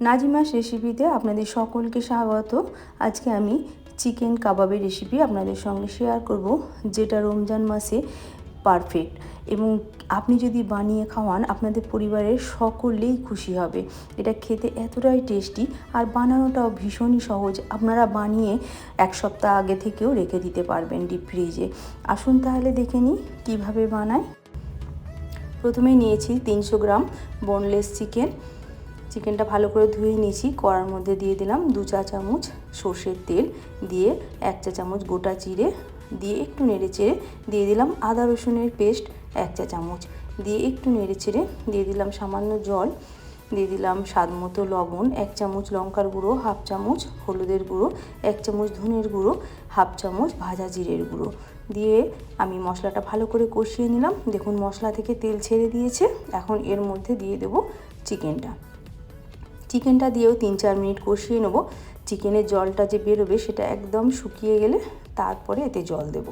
নাজিমাস রেসিপিতে আপনাদের সকলকে স্বাগত। আজকে আমি চিকেন কাবাবের রেসিপি আপনাদের সঙ্গে শেয়ার করব, যেটা রমজান মাসে পারফেক্ট এবং আপনি যদি বানিয়ে খাওয়ান, আপনাদের পরিবারের সকলেই খুশি হবে। এটা খেতে এতটাই টেস্টি আর বানানোটাও ভীষণই সহজ। আপনারা বানিয়ে এক সপ্তাহ আগে থেকেও রেখে দিতে পারবেন ডিপ ফ্রিজে আসুন তাহলে দেখে নিই কীভাবে বানায়। প্রথমে নিয়েছি তিনশো গ্রাম বোনলেস চিকেন চিকেনটা ভালো করে ধুয়ে নিয়েছি। কড়ার মধ্যে দিয়ে দিলাম দু চা চামচ সর্ষের তেল। দিয়ে এক চা চামচ গোটা চিড়ে দিয়ে একটু নেড়ে চেড়ে দিয়ে দিলাম আদা রসুনের পেস্ট এক চা চামচ। দিয়ে একটু নেড়ে চেড়ে দিয়ে দিলাম সামান্য জল। দিয়ে দিলাম স্বাদ মতো লবণ, এক চামচ লঙ্কার গুঁড়ো, হাফ চামচ হলুদের গুঁড়ো, এক চামচ ধনের গুঁড়ো, হাফ চামচ ভাজা জিরের গুঁড়ো। দিয়ে আমি মশলাটা ভালো করে কষিয়ে নিলাম। দেখুন মশলা থেকে তেল ছেড়ে দিয়েছে। এখন এর মধ্যে দিয়ে দেবো চিকেনটা। চিকেনটা দিয়েও তিন চার মিনিট কষিয়ে নেব। চিকেনের জলটা যে বেরোবে সেটা একদম শুকিয়ে গেলে তারপরে এতে জল দেব।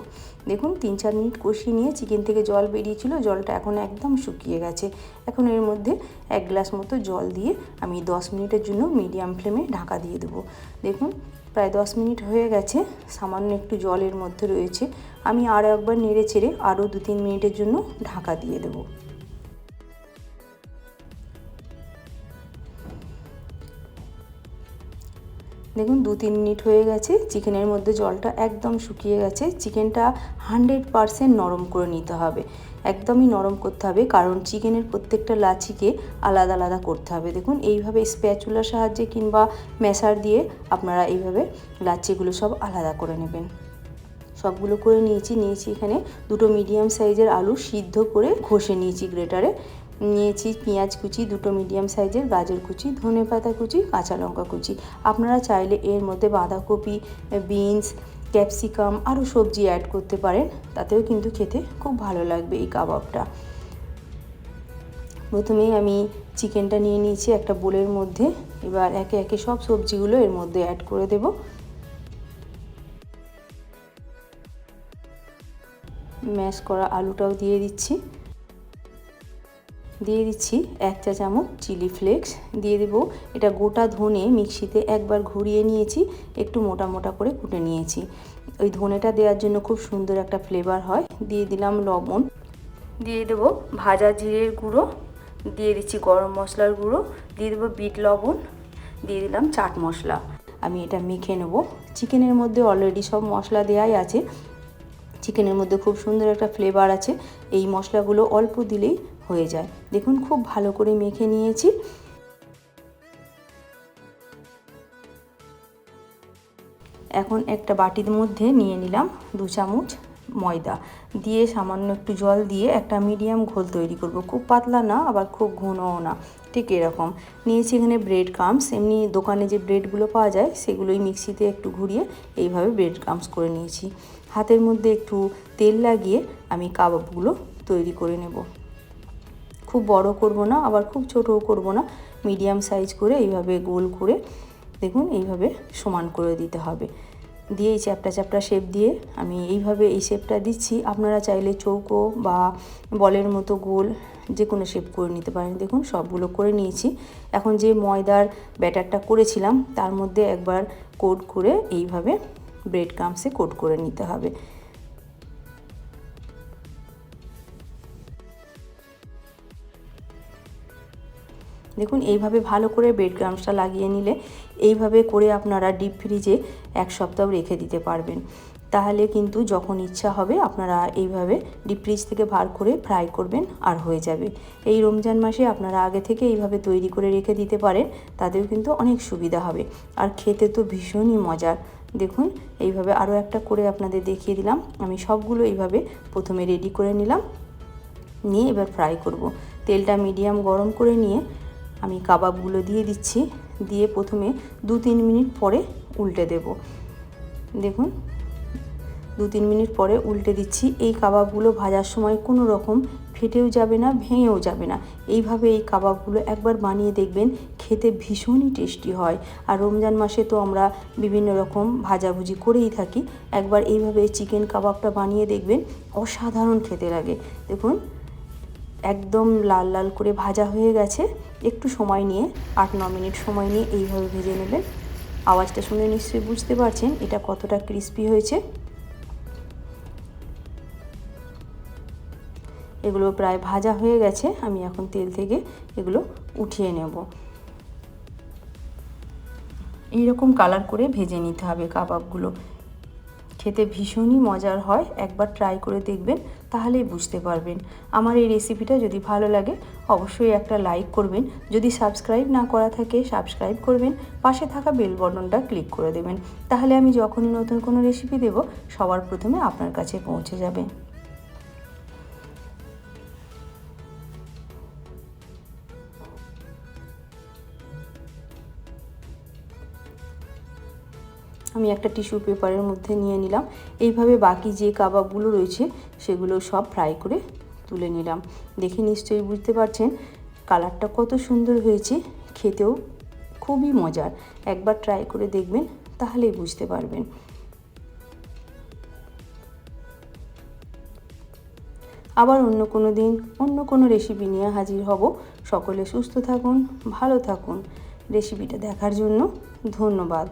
দেখুন, তিন চার মিনিট কষিয়ে নিয়ে চিকেন থেকে জল বেরিয়েছিল, জলটা এখন একদম শুকিয়ে গেছে। এখন এর মধ্যে এক গ্লাস মতো জল দিয়ে আমি দশ মিনিটের জন্য মিডিয়াম ফ্লেমে ঢাকা দিয়ে দেবো। দেখুন, প্রায় দশ মিনিট হয়ে গেছে, সামান্য একটু জলের মধ্যে রয়েছে। আমি আরও একবার নেড়ে চেড়ে আরও দু তিন মিনিটের জন্য ঢাকা দিয়ে দেবো। দেখুন, দু তিন মিনিট হয়ে গেছে, চিকেনের মধ্যে জলটা একদম শুকিয়ে গেছে। চিকেনটা হান্ড্রেড পারসেন্ট নরম করে নিতে হবে। একদমই নরম করতে হবে, কারণ চিকেনের প্রত্যেকটা লাচিকে আলাদা আলাদা করতে হবে। দেখুন, এইভাবে স্প্যাচুলার সাহায্যে কিংবা ম্যাশার দিয়ে আপনারা এইভাবে লাচিগুলো সব আলাদা করে নেবেন। সবগুলো করে নিয়েছি নিয়েছি এখানে দুটো মিডিয়াম সাইজের আলু সিদ্ধ করে ঘষে নিয়েছি গ্রেটারে। নিয়েছি পেঁয়াজ কুচি, দুটো মিডিয়াম সাইজের গাজর কুচি, ধনে পাতা কুচি, কাঁচা লঙ্কা কুচি। আপনারা চাইলে এর মধ্যে বাঁধাকপি বিনস ক্যাপসিকাম আরও সবজি অ্যাড করতে পারেন, তাতেও কিন্তু খেতে খুব ভালো লাগবে এই কাবাবটা। প্রথমেই আমি চিকেনটা নিয়ে নিয়েছি একটা বোলের মধ্যে, এবার একে একে সব সবজিগুলো এর মধ্যে অ্যাড করে দেব। ম্যাশ করা আলুটাও দিয়ে দিচ্ছি। দিয়ে দিচ্ছি এক চা চামচ চিলি ফ্লেক্স, দিয়ে দেবো এটা গোটা ধনে মিক্সিতে একবার ঘুরিয়ে নিয়েছি, একটু মোটা মোটা করে কুটে নিয়েছি। ওই ধনেটা দেওয়ার জন্য খুব সুন্দর একটা ফ্লেভার হয়। দিয়ে দিলাম লবণ। দিয়ে দেবো ভাজা জিরের গুঁড়ো, দিয়ে দিচ্ছি গরম মশলার গুঁড়ো, দিয়ে দেবো বিট লবণ, দিয়ে দিলাম চাট মশলা। আমি এটা মেখে নেব। চিকেনের মধ্যে অলরেডি সব মশলা দেওয়াই আছে। চিকেনের মধ্যে খুব সুন্দর একটা ফ্লেভার আছে। এই মশলাগুলো অল্প দিলেই হয়ে যায়। দেখুন, খুব ভালো করে মেখে নিয়েছি। এখন একটা বাটির মধ্যে নিয়ে নিলাম দু চামচ ময়দা। দিয়ে সামান্য একটু জল দিয়ে একটা মিডিয়াম ঘোল তৈরি করব। খুব পাতলা না, আবার খুব ঘনও না। ঠিক এরকম। নিয়েছি এখানে ব্রেড ক্রামস। এমনি দোকানে যে ব্রেডগুলো পাওয়া যায়, সেগুলোই মিক্সিতে একটু ঘুরিয়ে এইভাবে ব্রেড ক্রামস করে নিয়েছি। হাতের মধ্যে একটু তেল লাগিয়ে আমি কাবাবগুলো তৈরি করে নেব। খুব বড় করব না, আবার খুব ছোটও করব না। মিডিয়াম সাইজ করে এইভাবে গোল করে দেখুন এইভাবে সমান করে দিতে হবে। দিয়ে এই চ্যাপটা চ্যাপটা শেপ দিয়ে আমি এইভাবে এই শেপটা দিচ্ছি। আপনারা চাইলে চৌকো বা বলের মতো গোল যে কোনো শেপ করে নিতে পারেন। দেখুন সবগুলো করে নিয়েছি। এখন যে ময়দার ব্যাটারটা করেছিলাম, তার মধ্যে একবার কোট করে এইভাবে ব্রেড ক্রামসে কোট করে নিতে হবে। দেখুন, এইভাবে ভালো করে ব্রেড ক্রামসটা লাগিয়ে নিলে এইভাবে করে আপনারা ডিপ ফ্রিজে এক সপ্তাহ রেখে দিতে পারবেন। তাহলে কিন্তু যখন ইচ্ছা হবে আপনারা এইভাবে ডিপ ফ্রিজ থেকে বার করে ফ্রাই করবেন আর হয়ে যাবে। এই রমজান মাসে আপনারা আগে থেকে এইভাবে তৈরি করে রেখে দিতে পারেন, তাতেও কিন্তু অনেক সুবিধা হবে। আর খেতে তো ভীষণই মজার। দেখুন, এইভাবে আরও একটা করে আপনাদের দেখিয়ে দিলাম। আমি সবগুলো এইভাবে প্রথমে রেডি করে নিলাম। নিয়ে এবার ফ্রাই করব। তেলটা মিডিয়াম গরম করে নিয়ে আমি কাবাবগুলো দিয়ে দিচ্ছি। দিয়ে প্রথমে দু তিন মিনিট পরে উল্টে দেব। দেখুন, দু তিন মিনিট পরে উল্টে দিচ্ছি। এই কাবাবগুলো ভাজার সময় কোনো রকম ফেটেও যাবে না, ভেঙেও যাবে না। এইভাবে এই কাবাবগুলো একবার বানিয়ে দেখবেন, খেতে ভীষণই টেস্টি হয়। আর রমজান মাসে তো আমরা বিভিন্ন রকম ভাজাভুজি করেই থাকি। একবার এইভাবে চিকেন কাবাবটা বানিয়ে দেখবেন, অসাধারণ খেতে লাগে। দেখুন একদম লাল লাল করে ভাজা হয়ে গেছে। একটু সময় নিয়ে, আট, ন মিনিট সময় নিয়ে এইভাবে ভেজে নেবেন। আওয়াজটা শুনে নিশ্চয়ই বুঝতে পারছেন এটা কতটা ক্রিস্পি হয়েছে। এগুলো প্রায় ভাজা হয়ে গেছে, আমি এখন তেল থেকে এগুলো উঠিয়ে নেব। এইরকম কালার করে ভেজে নিতে হবে কাবাবগুলো। খেতে ভীষণই মজার হয়, একবার ট্রাই করে দেখবেন, তাহলেই বুঝতে পারবেন। আমার এই রেসিপিটা যদি ভালো লাগে, অবশ্যই একটা লাইক করবেন। যদি সাবস্ক্রাইব না করা থাকে সাবস্ক্রাইব করবেন। পাশে থাকা বেল বটনটা ক্লিক করে দেবেন। তাহলে আমি যখনই নতুন কোনো রেসিপি দেব, সবার প্রথমে আপনার কাছে পৌঁছে যাবে। আমি একটা টিস্যু পেপারের মধ্যে নিয়ে নিলাম। এইভাবে বাকি যে কাবাবগুলো রয়েছে, সেগুলো সব ফ্রাই করে তুলে নিলাম। দেখে নিশ্চয়ই বুঝতে পারছেন কালারটা কত সুন্দর হয়েছে। খেতেও খুবই মজার। একবার ট্রাই করে দেখবেন, তাহলেই বুঝতে পারবেন। আবার অন্য কোনো দিন অন্য কোনো রেসিপি নিয়ে হাজির হব। সকলে সুস্থ থাকুন, ভালো থাকুন। রেসিপিটা দেখার জন্য ধন্যবাদ।